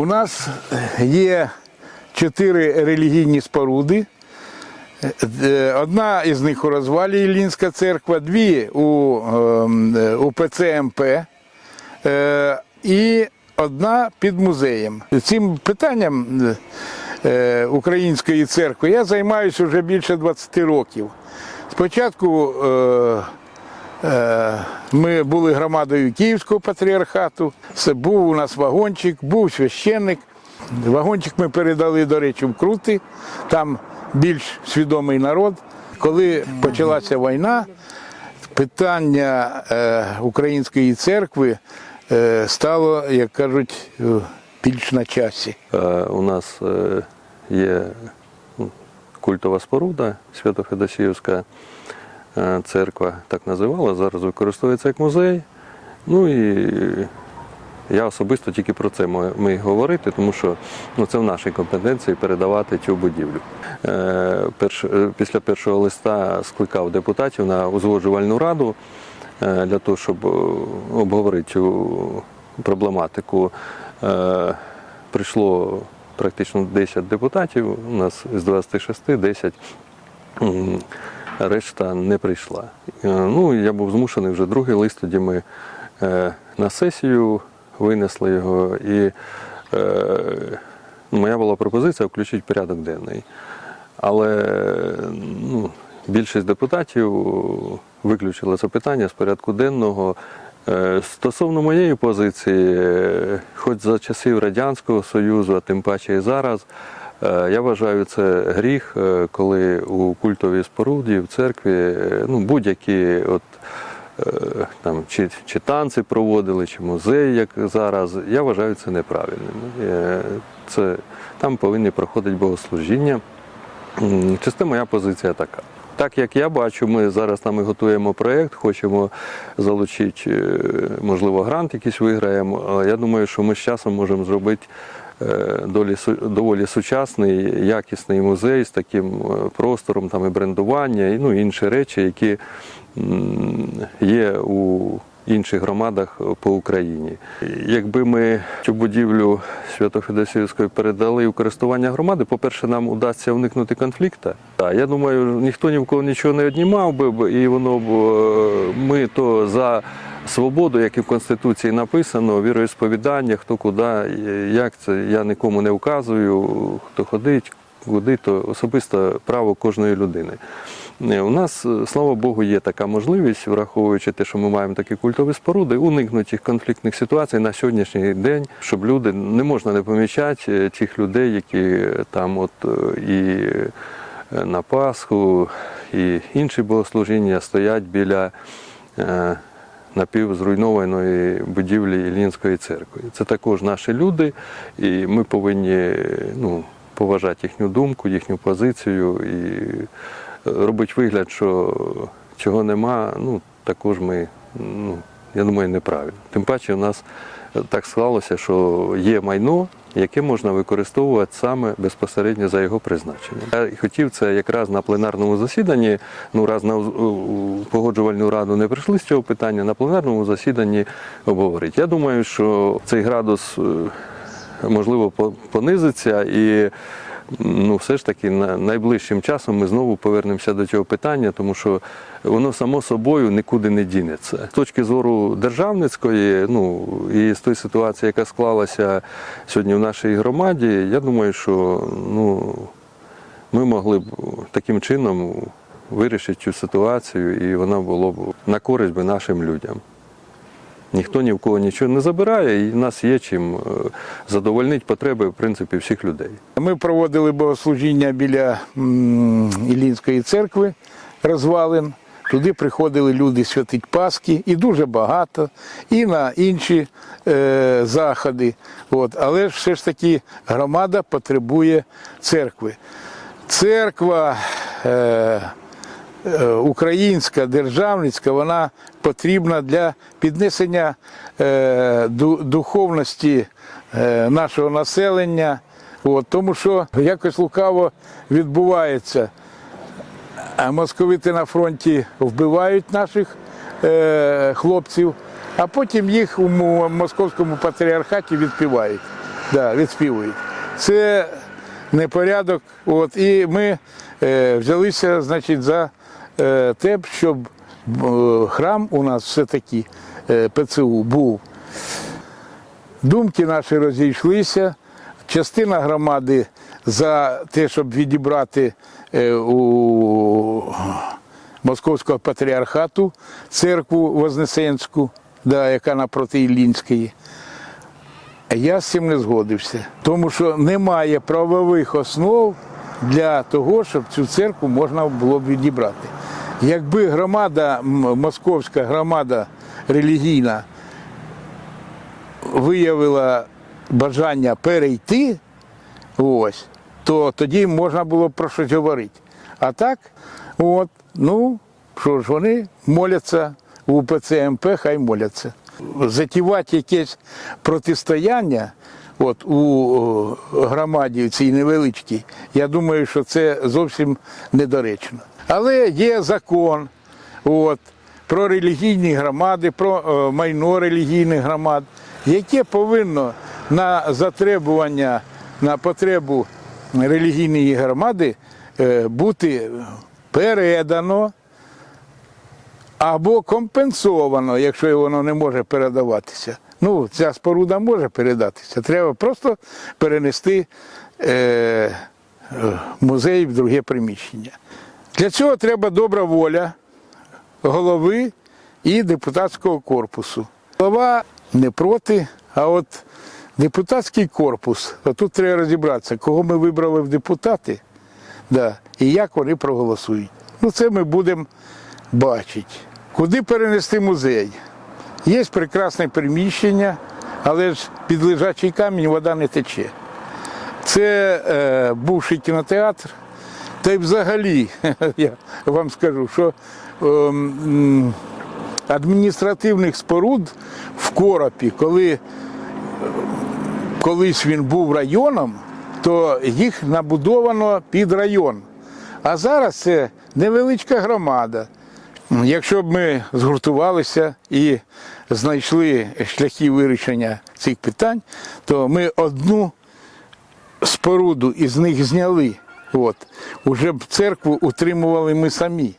У нас є чотири релігійні споруди. Е, Одна із них у розвалі Іллінська церква, дві у ем, е, УПЦ МП е, і одна під музеєм. Цим питанням Української церкви я займаюся вже більше 20 років. Спочатку Ми були громадою Київського патріархату. Це був у нас вагончик, був священник. Вагончик ми передали, до речі, в Крути. Там більш свідомий народ. Коли почалася війна, питання е, української церкви е, стало, як кажуть, е, більш на часі. Е, У нас е, є культова споруда Свято-Федосіївська е, церква, так називала, зараз використовується як музей. Ну і я особисто тільки про це міг говорити, тому що ну, це в нашій компетенції передавати цю будівлю. Е, перш, е, після першого листа скликав депутатів на узгоджувальну раду е, для того, щоб е, обговорити цю проблематику. Е, Прийшло практично 10 депутатів, у нас з 26 10 м, решта не прийшла. Е, Ну, я був змушений вже другий лист, тоді ми е, на сесію винесли його, і е, моя була пропозиція включити порядок денний. Але ну, більшість депутатів виключили це питання з порядку денного. Стосовно моєї позиції, хоч за часів Радянського Союзу, а тим паче і зараз, я вважаю це гріх, е, коли у культовій споруді, в церкві е, ну, будь-які от, е, там, чи, чи танці проводили, чи музей, як зараз, я вважаю це неправильним. Е, Це, там повинні проходити богослужіння. Чисто моя позиція така. Так як я бачу, ми зараз там і готуємо проєкт, хочемо залучити, е, можливо, грант якийсь виграємо. Я думаю, що ми з часом можемо зробити е, доволі сучасний, якісний музей з таким е, простором там, і брендування, і ну, інші речі, які є у інших громадах по Україні. Якби ми цю будівлю Свято-Федосіївської передали у користування громади, по-перше, нам удасться уникнути конфлікту. Я думаю, ніхто ні в кого нічого не віднімав би, і воно б е, ми то за свободу, як і в Конституції написано, віроісповідання, хто куди, як це, я нікому не вказую, хто ходить, куди, то особисте право кожної людини. Е, У нас, е, слава Богу, є така можливість, враховуючи те, що ми маємо такі культові споруди, уникнути конфліктних ситуацій на сьогоднішній день, щоб люди не можна не помічати е, тих людей, які там от і на Пасху, і інші богослужіння стоять біля напівзруйнованої будівлі Іллінської церкви. Це також наші люди, і ми повинні е, ну, поважати їхню думку, їхню позицію і робити вигляд, що чого нема, ну також ми, ну, я думаю, неправильно. Тим паче, у нас так склалося, що є майно, яке можна використовувати саме безпосередньо за його призначенням. Я хотів це якраз на пленарному засіданні, ну раз на погоджувальну раду не прийшли з цього питання, на пленарному засіданні обговорити. Я думаю, що цей градус е, можливо понизиться і. Ну, все ж таки, на- найближчим часом ми знову повернемося до цього питання, тому що воно само собою нікуди не дінеться. З точки зору державницької, ну і з тої ситуації, яка склалася сьогодні в нашій громаді, я думаю, що ну, ми могли б таким чином вирішити цю ситуацію, і вона була б на користь би нашим людям. Ніхто ні в кого нічого не забирає, і в нас є чим е, задовольнити потреби в принципі всіх людей. Ми проводили богослужіння біля м, Іллінської церкви розвалин. Туди приходили люди святить Пасхи, і дуже багато, і на інші е, заходи. От. Але ж все ж таки громада потребує церкви. Церква е, українська, державницька, вона потрібна для піднесення е, духовності е, нашого населення. От, тому що якось лукаво відбувається. Московити на фронті вбивають наших е, хлопців, а потім їх у московському патріархаті відпівають. Да, відспівують. Це непорядок. От, і ми е, взялися значить, за е, те, щоб е, храм у нас все-таки е, ПЦУ був. Думки наші розійшлися. Частина громади за те, щоб відібрати е, у Московського патріархату церкву Вознесенську, да, яка напроти Іллінської. Я з цим не згодився, тому що немає правових основ для того, щоб цю церкву можна було б відібрати. Якби громада, московська громада релігійна виявила бажання перейти, ось, то тоді можна було про щось говорити. А так, от, ну, що ж, вони моляться в УПЦ МП, хай моляться. Затівати якесь протистояння от, у громаді цій невеличкій, я думаю, що це зовсім недоречно. Але є закон от, про релігійні громади, про е, майно релігійних громад, яке повинно на затребування, на потребу релігійної громади е, бути передано або компенсовано, якщо воно не може передаватися. Ну, ця споруда може передатися. Треба просто перенести е, е, музей в друге приміщення. Для цього треба добра воля голови і депутатського корпусу. Голова не проти, а от депутатський корпус, от тут треба розібратися, кого ми вибрали в депутати, да, і як вони проголосують. Ну, це ми будемо бачити. Куди перенести музей? Є прекрасне приміщення, але ж під лежачий камінь вода не тече. Це е, бувший кінотеатр. Та й взагалі, я вам скажу, що ем, адміністративних споруд в Коропі, коли колись він був районом, то їх набудовано під район. А зараз це невеличка громада. Якщо б ми згуртувалися і знайшли шляхи вирішення цих питань, то ми одну споруду із них зняли. От. Уже б церкву утримували ми самі.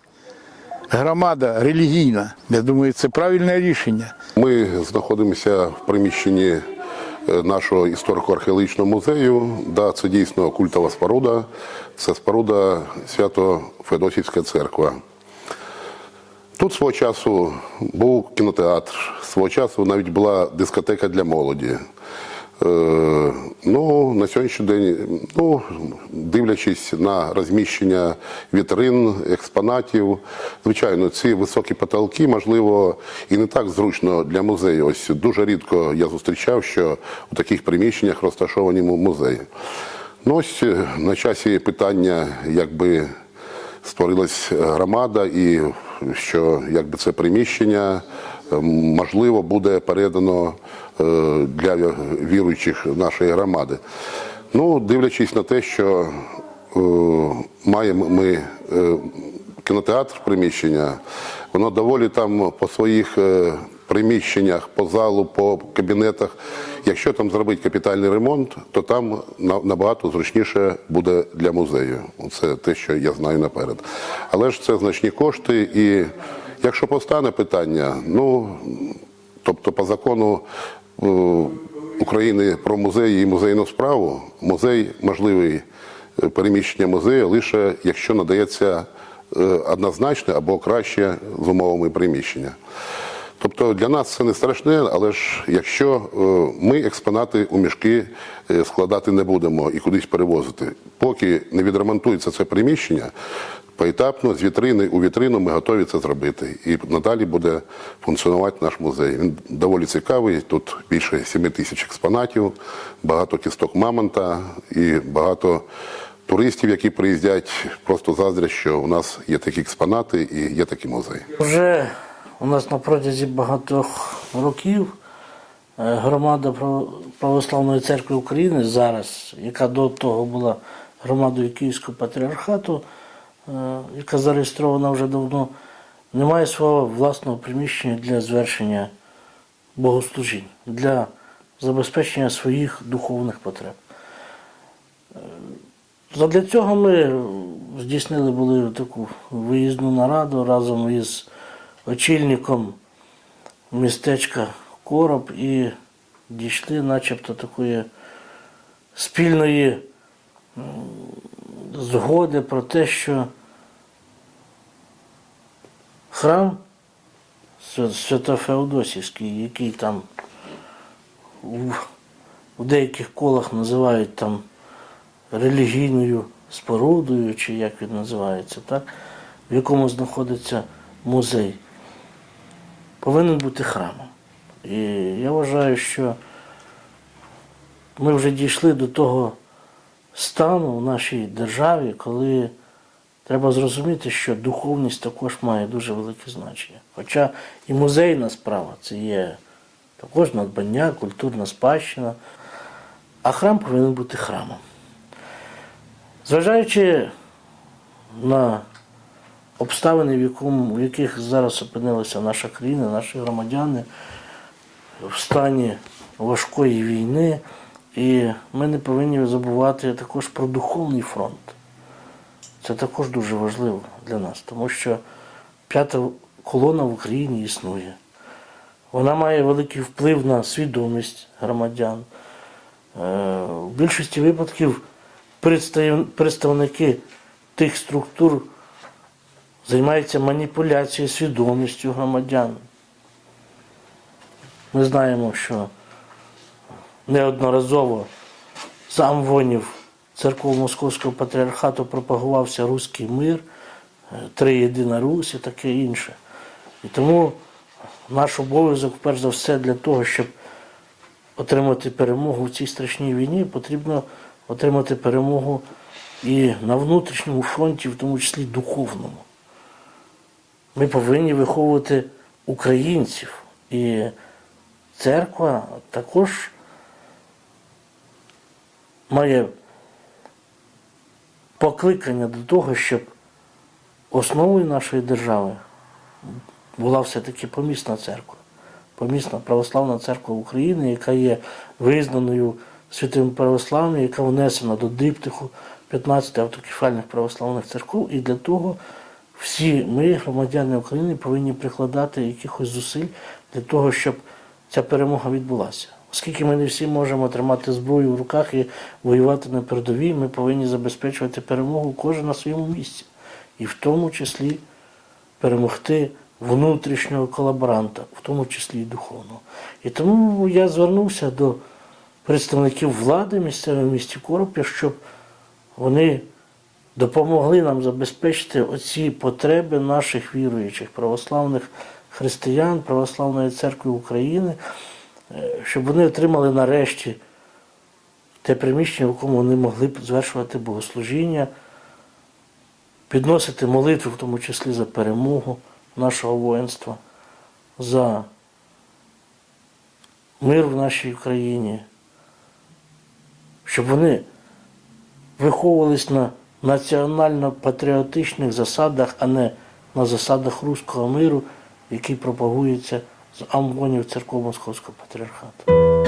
Громада релігійна. Я думаю, це правильне рішення. Ми знаходимося в приміщенні е, нашого історико-археологічного музею. Да, це дійсно культова споруда. Це споруда Свято-Феодосівська церква. Тут свого часу був кінотеатр, свого часу навіть була дискотека для молоді. Е, ну, на сьогоднішній день, ну, дивлячись на розміщення вітрин, експонатів, звичайно, ці високі потолки, можливо, і не так зручно для музею. Ось дуже рідко я зустрічав, що у таких приміщеннях розташовані музеї. Ну, ось е, на часі питання, якби створилась громада, і що якби це приміщення е, можливо буде передано е, для віруючих нашої громади. Ну, дивлячись на те, що е, маємо ми е, кінотеатр приміщення, воно доволі там по своїх е, приміщеннях, по залу, по кабінетах. Якщо там зробити капітальний ремонт, то там набагато зручніше буде для музею. Це те, що я знаю наперед. Але ж це значні кошти, і якщо постане питання, ну тобто по закону е, України про музеї і музейну справу, музей можливий е, переміщення музею лише якщо надається е, однозначне або краще з умовами приміщення. Тобто для нас це не страшне, але ж якщо е, ми експонати у мішки е, складати не будемо і кудись перевозити, поки не відремонтується це приміщення, поетапно з вітрини у вітрину ми готові це зробити. І надалі буде функціонувати наш музей. Він доволі цікавий. Тут більше 7 тисяч експонатів, багато кісток мамонта і багато туристів, які приїздять, просто заздрять, що у нас є такі експонати і є такі музеї. Вже у нас на протязі багатьох років е, громада Православної церкви України зараз, яка до того була громадою Київського патріархату, е, яка зареєстрована вже давно, не має свого власного приміщення для звершення богослужінь, для забезпечення своїх духовних потреб. Е, Задля цього ми здійснили були таку виїзну нараду разом із очільником містечка Короб і дійшли начебто такої спільної згоди про те, що храм Свя- Свято-Феодосівський, який там в деяких колах називають там релігійною спорудою, чи як він називається, так? в якому знаходиться музей, повинен бути храмом. І я вважаю, що ми вже дійшли до того стану в нашій державі, коли треба зрозуміти, що духовність також має дуже велике значення. Хоча і музейна справа це є також надбання, культурна спадщина, а храм повинен бути храмом. Зважаючи на обставини, в, якому, в яких зараз опинилася наша країна, наші громадяни в стані важкої війни, і ми не повинні забувати також про духовний фронт. Це також дуже важливо для нас, тому що п'ята колона в Україні існує. Вона має великий вплив на свідомість громадян. Е, В більшості випадків представники тих структур займаються маніпуляцією свідомістю громадян. Ми знаємо, що неодноразово з амвонів церков Московського патріархату пропагувався руський мир, е, три єдина Русь і таке інше. І тому наш обов'язок, перш за все, для того, щоб отримати перемогу в цій страшній війні, потрібно отримати перемогу і на внутрішньому фронті, в тому числі духовному. Ми повинні виховувати українців. І церква також має покликання до того, щоб основою нашої держави була все-таки помісна церква. Помісна православна церква України, яка є визнаною святим православною, яка внесена до диптиху 15 автокефальних православних церков. І для того всі ми, громадяни України, повинні прикладати якихось зусиль для того, щоб ця перемога відбулася. Оскільки ми не всі можемо тримати зброю в руках і воювати на передовій, ми повинні забезпечувати перемогу кожен на своєму місці. І в тому числі перемогти внутрішнього колаборанта, в тому числі і духовного. І тому я звернувся до представників влади місцевого місті Короп'я, щоб вони допомогли нам забезпечити оці потреби наших віруючих православних християн, Православної церкви України, е, щоб вони отримали нарешті те приміщення, в якому вони могли б звершувати богослужіння, підносити молитви, в тому числі за перемогу нашого воїнства, за мир в нашій країні, щоб вони виховувались на національно-патріотичних засадах, а не на засадах руського миру, який пропагується з амвонів церков Московського патріархату.